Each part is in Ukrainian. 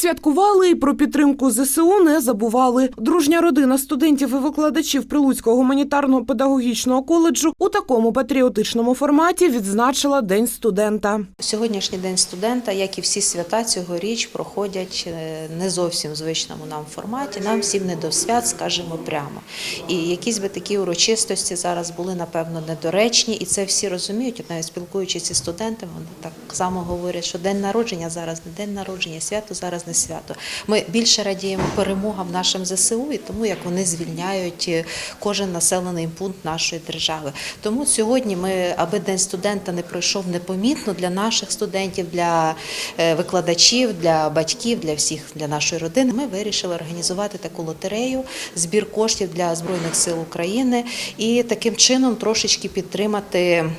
святкували і про підтримку ЗСУ не забували. Дружня родина студентів і викладачів Прилуцького гуманітарного педагогічного коледжу у такому патріотичному форматі відзначила День студента. Сьогоднішній день студента, як і всі свята цьогоріч, проходять е, не зовсім звичному нам форматі. Нам всім не до свят, скажемо прямо. І якісь би такі урочистості зараз були напевно недоречні, і це всі розуміють. Навіть спілкуючись зі студентами, вони так само говорять, що день народження зараз не день народження, свято зараз не свято. Ми більше радіємо перемогам нашим ЗСУ і тому, як вони звільняють е, кожен населений пункт нашої держави. Тому сьогодні ми, аби день студента не пройшов непомітно для наших студентів, для е, викладачів, для батьків, для всіх, для нашої родини, ми вирішили організувати таку лотерею, збір коштів для збройних сил України і таким чином трошечки підтримати.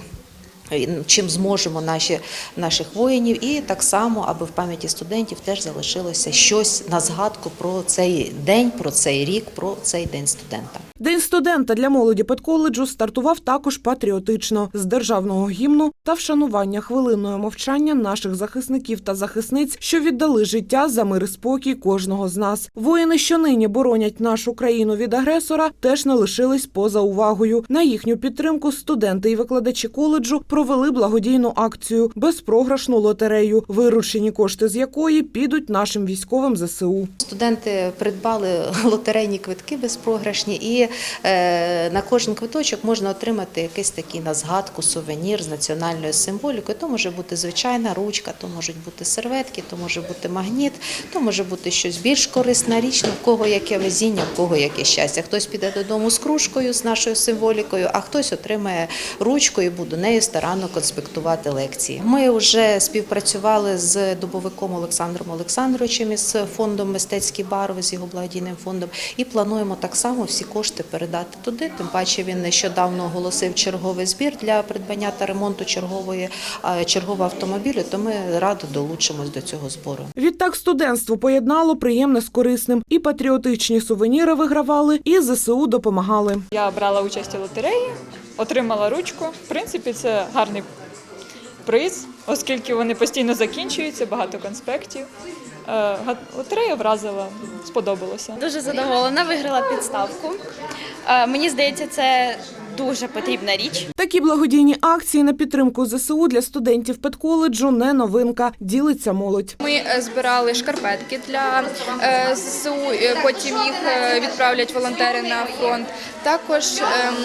Е, Чим зможемо наші, наших воїнів, і так само, аби в пам'яті студентів теж залишилося щось на згадку про цей день, про цей рік, про цей день студента. День студента для молоді педколеджу стартував також патріотично з державного гімну та вшанування хвилиною мовчання наших захисників та захисниць, що віддали життя за мир і спокій кожного з нас. Воїни, що нині боронять нашу країну від агресора, теж не лишились поза увагою. На їхню підтримку студенти і викладачі коледжу провели благодійну акцію безпрограшну лотерею, виручені кошти з якої підуть нашим військовим ЗСУ. Студенти придбали лотерейні квитки безпрограшні, і е, на кожен квиточок можна отримати якийсь такий на згадку сувенір з національною символікою. То може бути звичайна ручка, то можуть бути серветки, то може бути магніт, то може бути щось більш корисна річ, в кого яке везіння, в кого яке щастя. Хтось піде додому з кружкою, з нашою символікою, а хтось отримає ручку і буде нею старанно конспектувати лекції. Ми вже співпрацювали з добовиком Олександром Олександровичем із фондом Мистецькі барви з його благодійним фондом і плануємо так само всі кошти передати туди. Тим паче він нещодавно оголосив черговий збір для придбання та ремонту чергової а, чергового автомобілю. То ми радо долучимось до цього збору. Відтак студентство поєднало приємне з корисним. І патріотичні сувеніри вигравали, і ЗСУ допомагали. Я брала участь у лотереї, отримала ручку. В принципі, це гарний приз, оскільки вони постійно закінчуються, багато конспектів. Е, Лотерея вразила, сподобалося. Дуже задоволена, виграла підставку. Е, Мені здається, це дуже потрібна річ. Такі благодійні акції на підтримку ЗСУ для студентів педколеджу не новинка. Ділиться молодь. Ми е, збирали шкарпетки для ЗСУ, потім їх відправлять волонтери на фронт. Також ем,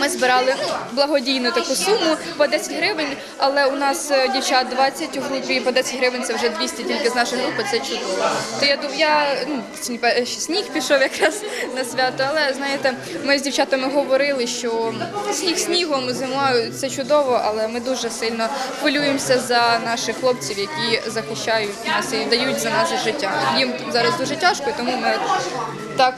ми збирали благодійну таку суму по 10 гривень, але у нас дівчат 20 у групі, по 10 гривень це вже 200 тільки з нашої групи, це чудово. То я я ну, е, сніг пішов якраз на свято, але знаєте, ми з дівчатами говорили, що сніг снігом, зимою це чудово, але ми дуже сильно хвилюємося за наших хлопців, які захищають нас і дають за нас життя. Їм зараз дуже тяжко, тому ми так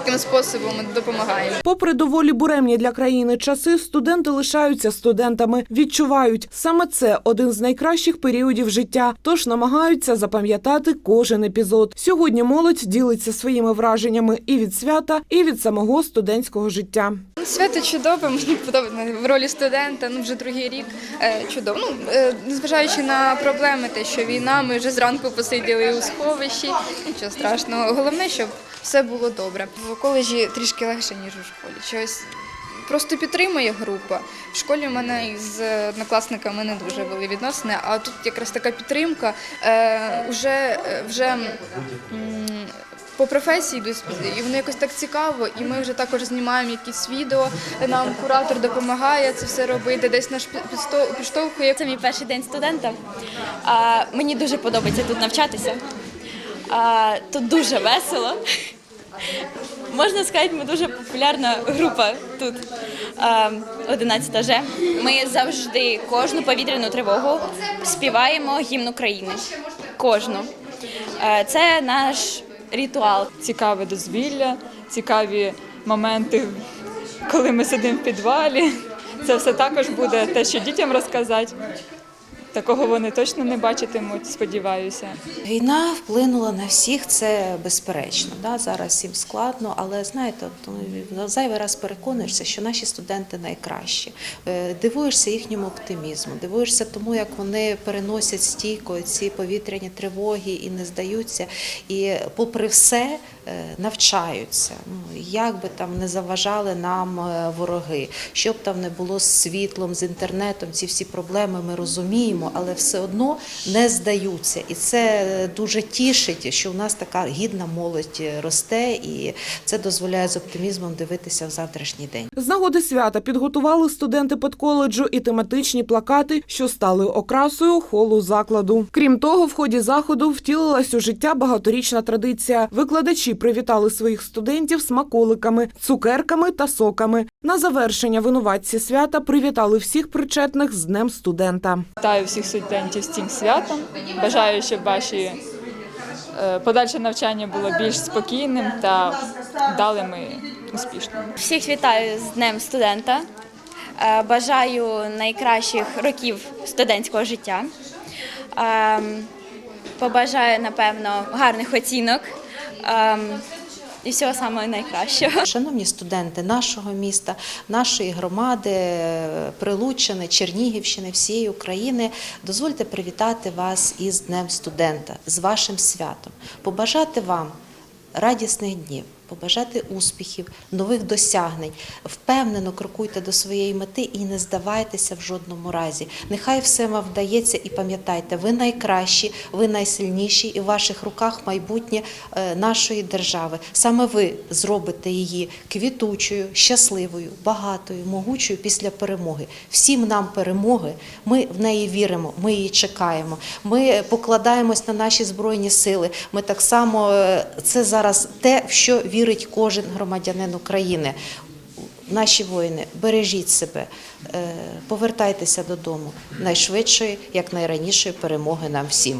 таким способом допомагаємо. Попри доволі буремні для країни часи, студенти лишаються студентами. Відчувають саме це один з найкращих періодів життя, тож намагаються запам'ятати кожен епізод. Сьогодні молодь ділиться своїми враженнями і від свята, і від самого студентського життя. Свято чудове, мені подобається в ролі студента, ну вже другий рік е, чудово. Ну, е, незважаючи на проблеми, те, що війна, ми вже зранку посиділи у сховищі, нічого страшного. Головне, щоб все було добре. В коледжі трішки легше, ніж у школі. Щось просто підтримує група. В школі в мене із однокласниками не дуже були відносини, а тут якраз така підтримка. Е, вже, е, вже по професії йдуть і воно якось так цікаво. І ми вже також знімаємо якісь відео. Нам куратор допомагає це все робити, десь наш підштовхує. Це мій перший день студента. А, Мені дуже подобається тут навчатися. А, Тут дуже весело. Можна сказати, ми дуже популярна група тут. 11 Ж. Ми завжди кожну повітряну тривогу співаємо гімн України. Кожну. Це наш ритуал. Цікаве дозвілля, цікаві моменти, коли ми сидимо в підвалі. Це все також буде те, що дітям розказати. Такого вони точно не бачитимуть, сподіваюся. Війна вплинула на всіх, це безперечно. Да? Зараз всім складно, але знаєте, ну, зайвий раз переконуєшся, що наші студенти найкращі. Е, Дивуєшся їхньому оптимізму, дивуєшся тому, як вони переносять стійко ці повітряні тривоги і не здаються. І попри все навчаються. Ну, як би там не заважали нам е, вороги, що б там не було з світлом, з інтернетом, ці всі проблеми ми розуміємо, але все одно не здаються. І це дуже тішить, що у нас така гідна молодь росте, і це дозволяє з оптимізмом дивитися в завтрашній день. З нагоди свята підготували студенти педколеджу і тематичні плакати, що стали окрасою холу закладу. Крім того, в ході заходу втілилась у життя багаторічна традиція. Викладачі привітали своїх студентів смаколиками, цукерками та соками. На завершення винуватці свята привітали всіх причетних з Днем студента. Вітаю всіх студентів з цим святом. Бажаю, щоб ваші е, подальше навчання було більш спокійним та вдалим і успішним. Всіх вітаю з Днем студента. Е, Бажаю найкращих років студентського життя. Ем, Побажаю, напевно, гарних оцінок і всього самого найкращого. Шановні студенти нашого міста, нашої громади, Прилуччини, Чернігівщини, всієї України, дозвольте привітати вас із Днем студента, з вашим святом, побажати вам радісних днів. Побажати успіхів, нових досягнень, впевнено крокуйте до своєї мети і не здавайтеся в жодному разі. Нехай все вам вдається, і пам'ятайте, ви найкращі, ви найсильніші, і в ваших руках майбутнє е, нашої держави. Саме ви зробите її квітучою, щасливою, багатою, могучою після перемоги. Всім нам перемоги. Ми в неї віримо, ми її чекаємо. Ми покладаємось на наші збройні сили. Ми так само е, це зараз те, в що вірить кожен громадянин України. Наші воїни, бережіть себе, е, повертайтеся додому найшвидшої, як найранішої перемоги нам всім.